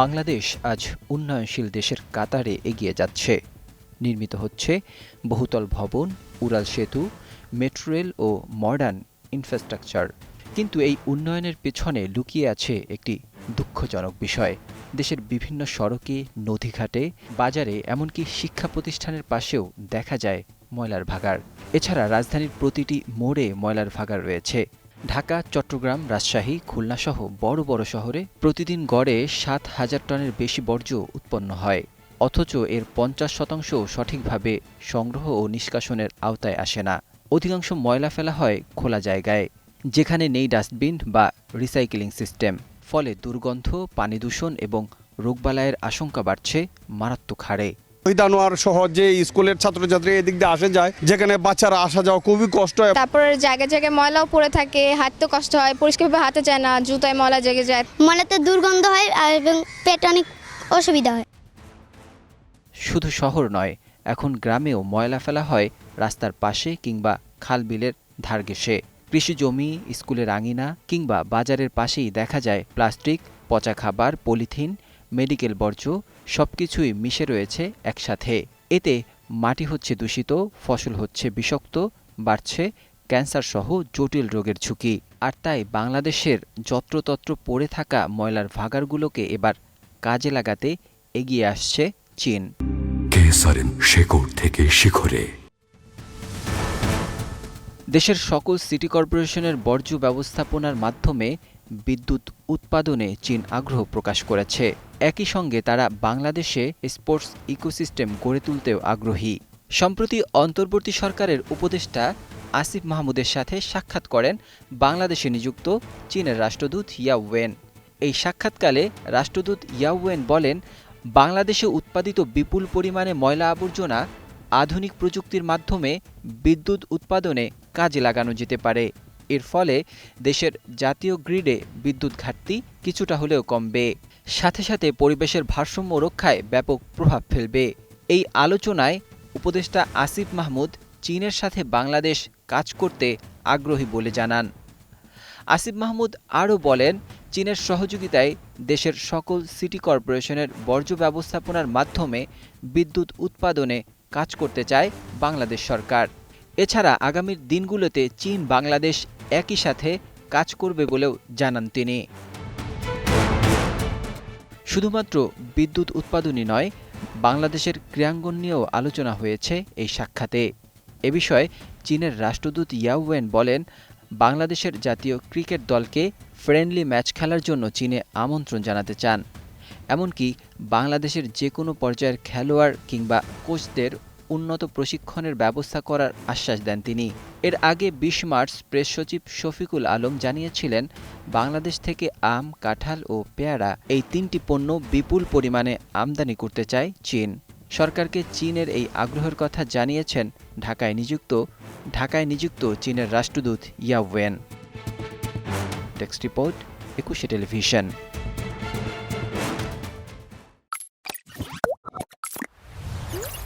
বাংলাদেশ আজ উন্নয়নশীল দেশের কাতারে এগিয়ে যাচ্ছে। নির্মিত হচ্ছে বহুতল ভবন, উড়াল সেতু, মেট্রো রেল ও মডার্ন ইনফ্রাস্ট্রাকচার। কিন্তু এই উন্নয়নের পেছনে লুকিয়ে আছে একটি দুঃখজনক বিষয়। দেশের বিভিন্ন সড়কে, নদীঘাটে, বাজারে, এমনকি শিক্ষা প্রতিষ্ঠানের পাশেও দেখা যায় ময়লার ভাগাড়। এছাড়া রাজধানীর প্রতিটি মোড়ে ময়লার ভাগাড় রয়েছে। ঢাকা, চট্টগ্রাম, রাজশাহী খুলনাসহ বড় বড় শহরে প্রতিদিন গড়ে সাত হাজার টনের বেশি বর্জ্য উৎপন্ন হয়। অথচ এর পঞ্চাশ শতাংশ সঠিকভাবে সংগ্রহ ও নিষ্কাশনের আওতায় আসে না। অধিকাংশ ময়লা ফেলা হয় খোলা জায়গায়, যেখানে নেই ডাস্টবিন বা রিসাইকেলিং সিস্টেম। ফলে দুর্গন্ধ, পানি দূষণ এবং রোগবালাইয়ের আশঙ্কা বাড়ছে, মারাত্মক হারে। দানোয়ার সহ যে স্কুলের ছাত্রছাত্রী এদিক দিয়ে আসে যায় যেখানে বাচ্চারা আসা যাওয়া খুবই কষ্ট হয়। তারপর জায়গায় জায়গায় ময়লাও পড়ে থাকে হাঁটতে কষ্ট হয় পরিষ্কারভাবে হাঁটতে যায় না জুতায় ময়লা জেগে যায়। মলাতে দুর্গন্ধ হয় আর এবং পেট অনেক অসুবিধা হয়। শুধু শহর নয় এখন গ্রামেও ময়লা ফেলা হয় রাস্তার পাশে কিংবা খাল বিলের ধার ঘেঁষে। কৃষি জমি স্কুলের আঙিনা কিংবা বাজারের পাশেই দেখা যায় প্লাস্টিক পচা খাবার পলিথিন মেডিকেল বর্জ্য সবকিছুই মিশে রয়েছে একসাথে। এতে মাটি হচ্ছে দূষিত ফসল হচ্ছে বিষাক্ত বাড়ছে ক্যান্সার সহ জটিল রোগের ঝুঁকি। আর তাই বাংলাদেশের যত্রতত্র পড়ে থাকা ময়লার ভাগাড়গুলোকে এবার কাজে লাগাতে এগিয়ে আসছে চীন। কেসারেন শেকড় থেকে শিখরে। দেশের সকল সিটি কর্পোরেশনের বর্জ্য ব্যবস্থাপনার মাধ্যমে বিদ্যুৎ উৎপাদনে চীন আগ্রহ প্রকাশ করেছে। একই সঙ্গে তারা বাংলাদেশে স্পোর্টস ইকোসিস্টেম গড়ে তুলতেও আগ্রহী। সম্প্রতি অন্তর্বর্তী সরকারের উপদেষ্টা আসিফ মাহমুদের সাথে সাক্ষাৎ করেন বাংলাদেশে নিযুক্ত চীনের রাষ্ট্রদূত ইয়া ওয়েন। এই সাক্ষাৎকালে রাষ্ট্রদূত ইয়াওয়েন বলেন, বাংলাদেশে উৎপাদিত বিপুল পরিমাণে ময়লা আবর্জনা আধুনিক প্রযুক্তির মাধ্যমে বিদ্যুৎ উৎপাদনে কাজে লাগানো যেতে পারে। এর ফলে দেশের জাতীয় গ্রিডে বিদ্যুৎ ঘাটতি কিছুটা হলেও কমবে। সাথে সাথে পরিবেশের ভারসাম্য রক্ষায় ব্যাপক প্রভাব ফেলবে। এই আলোচনায় উপদেষ্টা আসিফ মাহমুদ চীনের সাথে বাংলাদেশ কাজ করতে আগ্রহী বলে জানান। আসিফ মাহমুদ আরও বলেন, চীনের সহযোগিতায় দেশের সকল সিটি কর্পোরেশনের বর্জ্য ব্যবস্থাপনার মাধ্যমে বিদ্যুৎ উৎপাদনে কাজ করতে চায় বাংলাদেশ সরকার। এছাড়া আগামীর দিনগুলোতে চীন বাংলাদেশ একই সাথে কাজ করবে বলেও জানান তিনি। শুধুমাত্র বিদ্যুৎ উৎপাদনই নয়, বাংলাদেশের ক্রিয়াঙ্গন নিয়েও আলোচনা হয়েছে এই সাক্ষাতে। এ বিষয়ে চীনের রাষ্ট্রদূত ইয়াওয়েন বলেন, বাংলাদেশের জাতীয় ক্রিকেট দলকে ফ্রেন্ডলি ম্যাচ খেলার জন্য চীনে আমন্ত্রণ জানাতে চান। এমনকি বাংলাদেশের যে কোনো পর্যায়ের খেলোয়াড় কিংবা কোচদের উন্নত প্রশিক্ষণের ব্যবস্থা করার আশ্বাস দেন তিনি। এর আগে বিশ মার্চ প্রেস সচিব শফিকুল আলম জানিয়েছিলেন, বাংলাদেশ থেকে আম, কাঁঠাল ও পেয়ারা এই তিনটি পণ্য বিপুল পরিমাণে আমদানি করতে চায় চীন। সরকারকে চীনের এই আগ্রহের কথা জানিয়েছেন ঢাকায় নিযুক্ত ঢাকায় নিযুক্ত চীনের রাষ্ট্রদূত ইয়াওয়েন টেক্সট রিপোর্ট, একুশে টেলিভিশন।